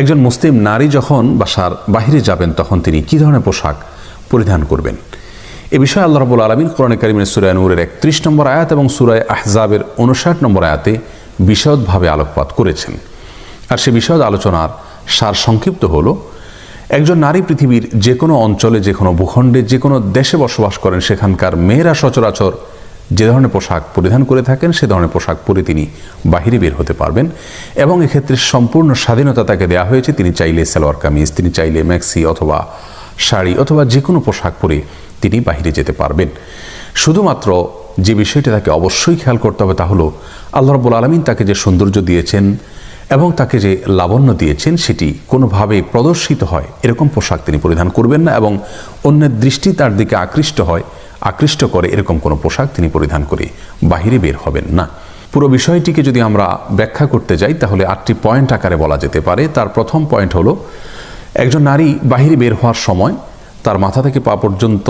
একজন মুসলিম নারী যখন বাসার বাহিরে যাবেন, তখন তিনি কী ধরনের পোশাক পরিধান করবেন? এ বিষয়ে আল্লাহ রবুল আলমিন কোরআন কারিমের সুরায় নূরের একত্রিশ নম্বর আয়াত এবং সুরায় আহজাবের উনষাট নম্বর আয়াতে বিশদভাবে আলোকপাত করেছেন। আর সে বিশদ আলোচনার সার সংক্ষিপ্ত হলো, একজন নারী পৃথিবীর যে কোনো অঞ্চলে, যে কোনো ভূখণ্ডে, যে কোনো দেশে বসবাস করেন, সেখানকার মেয়েরা সচরাচর যে ধরনের পোশাক পরিধান করে থাকেন, সে ধরনের পোশাক পরে তিনি বাহিরে বের হতে পারবেন। এবং এক্ষেত্রে সম্পূর্ণ স্বাধীনতা তাকে দেওয়া হয়েছে। তিনি চাইলে সালোয়ার কামিজ, তিনি চাইলে ম্যাক্সি অথবা শাড়ি অথবা যে কোনো পোশাক পরে তিনি বাহিরে যেতে পারবেন। শুধুমাত্র যে বিষয়টি তাকে অবশ্যই খেয়াল করতে হবে তা হলো, আল্লাহ রব্বুল আলমিন তাকে যে সৌন্দর্য দিয়েছেন এবং তাকে যে লাবণ্য দিয়েছেন, সেটি কোনোভাবে প্রদর্শিত হয়। এরকম পোশাক তিনি পরিধান করবেন না এবং অন্যের দৃষ্টি তার দিকে আকৃষ্ট হয়। আকৃষ্ট করে এরকম কোনো পোশাক তিনি পরিধান করে বাহিরে বের হবেন না। পুরো বিষয়টিকে যদি আমরা ব্যাখ্যা করতে যাই, তাহলে আটটি পয়েন্ট আকারে বলা যেতে পারে। তার প্রথম পয়েন্ট হলো, একজন নারী বাহিরে বের হওয়ার সময় তার মাথা থেকে পা পর্যন্ত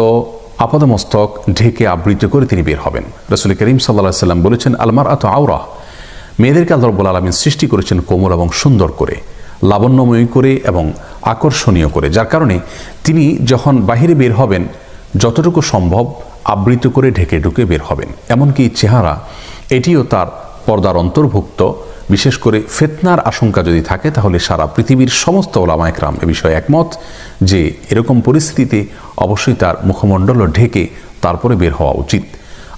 আপাদমস্তক ঢেকে আবৃত করে তিনি বের হবেন। রসুল করিম সাল্লা সাল্লাম বলেছেন আলমার আত আওরা মেয়েদেরকে আল্লাহ আলমিন সৃষ্টি করেছেন কোমল এবং সুন্দর করে, লাবণ্যময়ী করে এবং আকর্ষণীয় করে। যার কারণে তিনি যখন বাহিরে বের হবেন যতটুকু সম্ভব আবৃত করে ঢেকে ঢুকে বের হবেন। এমনকি চেহারা, এটিও তার পর্দার অন্তর্ভুক্ত। বিশেষ করে ফেতনার আশঙ্কা যদি থাকে, তাহলে সারা পৃথিবীর সমস্ত ওলামা একরাম এ বিষয়ে একমত যে, এরকম পরিস্থিতিতে অবশ্যই তার মুখমণ্ডল ঢেকে তারপরে বের হওয়া উচিত।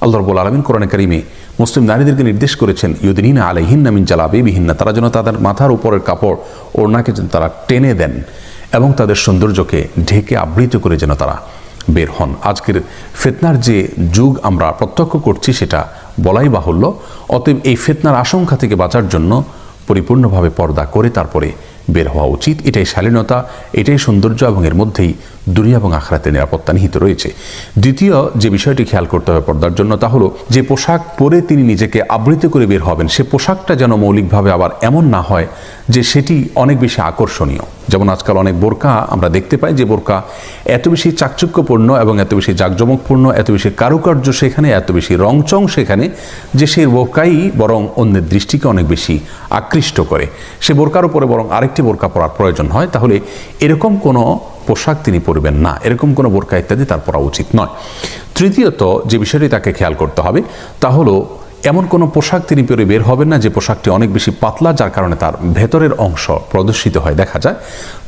আল্লাহ রবুল আলমিন কোরআন কারিমে মুসলিম নারীদেরকে নির্দেশ করেছেন ইউদিনা আলহিন্না মিন জালাবে বিহিন্না তারা যেন তাদের মাথার উপরের কাপড়, ওড়নাকে যেন তারা টেনে দেন এবং তাদের সৌন্দর্যকে ঢেকে আবৃত করে যেন তারা বের হন। আজকের ফেতনার যে যুগ আমরা প্রত্যক্ষ করছি সেটা বলাই বাহুল্য। অতএব এই ফেতনার আশঙ্কা থেকে বাঁচার জন্য পরিপূর্ণভাবে পর্দা করে তারপরে বের হওয়া উচিত। এটাই শালীনতা, এটাই সৌন্দর্য এবং এর মধ্যেই দুনিয়া এবং আখড়াতে নিরাপত্তা নিহিত রয়েছে। দ্বিতীয় যে বিষয়টি খেয়াল করতে হবে পর্দার জন্য তা হলো, যে পোশাক পরে তিনি নিজেকে আবৃত করে বের হবেন, সে পোশাকটা যেন মৌলিকভাবে আবার এমন না হয় যে সেটি অনেক বেশি আকর্ষণীয়। যেমন আজকাল অনেক বোরকা আমরা দেখতে পাই যে বোরকা এত বেশি চাকচুক্যপূর্ণ এবং এত বেশি জাঁকজমকপূর্ণ, এত বেশি কারুকার্য সেখানে, এত বেশি রংচং সেখানে, যে সেই বোরকাই বরং অন্যের দৃষ্টিকে অনেক বেশি আকৃষ্ট করে। সে বোরকার উপরে বরং আরেকটি বোরকা পরার প্রয়োজন হয়, তাহলে এরকম কোনো পোশাক তিনি পরবেন না। এরকম কোনো বোরকা ইত্যাদি তার পরা উচিত নয়। তৃতীয়ত যে বিষয়টি তাকে খেয়াল করতে হবে, তা হলো এমন কোনো পোশাক তিনি পরে বের হবেন না যে পোশাকটি অনেক বেশি পাতলা, যার কারণে তার ভেতরের অংশ প্রদর্শিত হয়। দেখা যায়,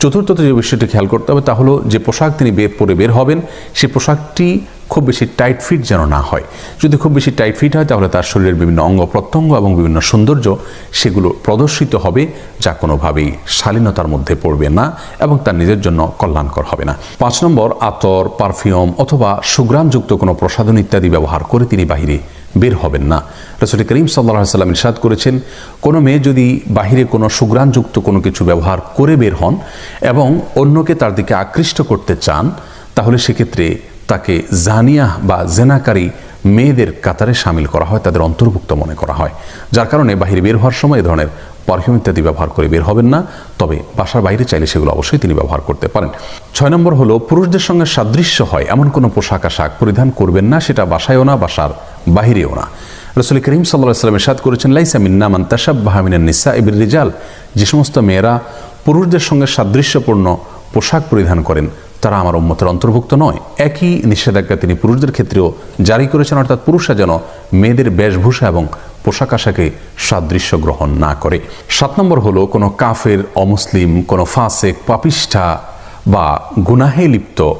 চতুর্থত যে বিষয়টি খেয়াল করতে হবে তা হলো, যে পোশাক তিনি বের পরে বের হবেন, সে পোশাকটি খুব বেশি টাইট ফিট যেন না হয়। যদি খুব বেশি টাইট ফিট হয়, তাহলে তার শরীরের বিভিন্ন অঙ্গ প্রত্যঙ্গ এবং বিভিন্ন সৌন্দর্য সেগুলো প্রদর্শিত হবে, যা কোনোভাবেই শালীনতার মধ্যে পড়বে না এবং তার নিজের জন্য কল্যাণকর হবে না। পাঁচ নম্বর, আতর পারফিউম অথবা সুগ্রামযুক্ত কোনো প্রসাধন ইত্যাদি ব্যবহার করে তিনি বাহিরে বের হবেন না। রসুল করিম সাল্লাহ সাল্লাম ইরশাদ করেছেন, কোনো মেয়ে যদি বাহিরে কোনো সুগ্রাণযুক্ত কোনো কিছু ব্যবহার করে বের হন এবং অন্যকে তার দিকে আকৃষ্ট করতে চান, তাহলে সেক্ষেত্রে তাকে জানিয়া বা জেনাকারী মেয়েদের কাতারে সামিল করা হয়, তাদের অন্তর্ভুক্ত মনে করা হয়। যার কারণে বাহিরে বের হওয়ার সময় এ ধরনের পারফিউম ইত্যাদি ব্যবহার করে বের হবেন না, তবে বাসার বাইরে চাইলে সেগুলো অবশ্যই তিনি ব্যবহার করতে পারেন। ছয় নম্বর হলো, পুরুষদের সঙ্গে সাদৃশ্য হয়, এমন কোনো পোশাক আশাক পরিধান করবেন না, সেটা বাসায়ও না, বাসার বাহিরেও না। রসুল করিম সাল্লাহ সাল্লামের সাদ করেছেন, লাইসা মিন্না মান তাসাব বাহামিনের নিসা ইবির রিজাল, যে সমস্ত মেয়েরা পুরুষদের সঙ্গে সাদৃশ্যপূর্ণ পোশাক পরিধান করেন তারা আমার উম্মতের অন্তর্ভুক্ত নয়। একই নিষেধাজ্ঞা তিনি পুরুষদের ক্ষেত্রেও জারি করেছেন, অর্থাৎ পুরুষরা যেন মেয়েদের বেশভূষা এবং পোশাক আশাকে সাদৃশ্য গ্রহণ না করে। সাত নম্বর হলো, কোনো কাফের, অমুসলিম, কোনো ফাঁসেক, পাপিষ্ঠা বা গুনাহে লিপ্ত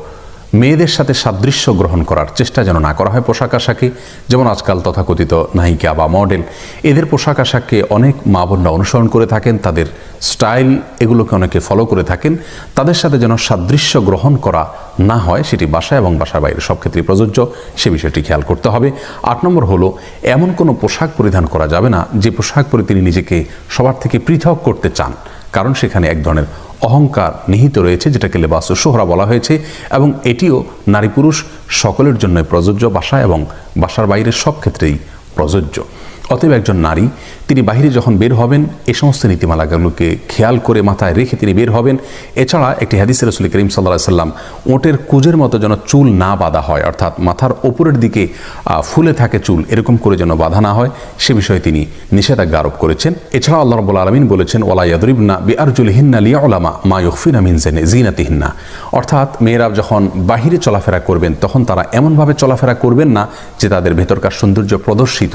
মেয়েদের সাথে সাদৃশ্য গ্রহণ করার চেষ্টা যেন না করা হয় পোশাক আশাকে, যেমন আজকাল তথাকথিত নায়িকা বা মডেল। এদের পোশাক আশাককে অনেক মা বোনরা অনুসরণ করে থাকেন, তাদের স্টাইল এগুলোকে অনেকে ফলো করে থাকেন। তাদের সাথে যেন সাদৃশ্য গ্রহণ করা না হয়, সেটি বাসা এবং বাসার বাইরে সব ক্ষেত্রেই প্রযোজ্য, সে বিষয়টি খেয়াল করতে হবে। আট নম্বর হলো, এমন কোনো পোশাক পরিধান করা যাবে না, যে পোশাক পরে তিনি নিজেকে সবার থেকে পৃথক করতে চান, কারণ সেখানে এক ধরনের অহংকার নিহিত রয়েছে, যেটাকে লেবাস সোহরা বলা হয়েছে, এবং এটিও নারী পুরুষ সকলের জন্য প্রযোজ্য বাসা এবং বাসার বাইরের সব ক্ষেত্রেই প্রযোজ্য। অতএব একজন নারী, তিনি বাহিরে যখন বের হবেন, এ সমস্ত নীতিমালাগুলোকে খেয়াল করে মাথায় রেখে তিনি বের হবেন। এছাড়া একটি হাদিস রসুল করিম সাল্লাহ সাল্লাম ওটের কুজের মতো যেন চুল না বাঁধা হয়, অর্থাৎ মাথার ওপরের দিকে ফুলে থাকে চুল, এরকম করে যেন বাঁধা না হয়, সে বিষয়ে তিনি নিষেধাজ্ঞা আরোপ করেছেন। এছাড়া আল্লাহ রবুল আলমিন বলেছেন ওলা ইয়াদরিবনা বি আরজুল হিন্না লিয়া ওলামা মা ইউফিনা মিন জেনে জিনাতিহিন্না অর্থাৎ মেয়েরা যখন বাহিরে চলাফেরা করবেন, তখন তারা এমনভাবে চলাফেরা করবেন না যে তাদের ভেতরকার সৌন্দর্য প্রদর্শিত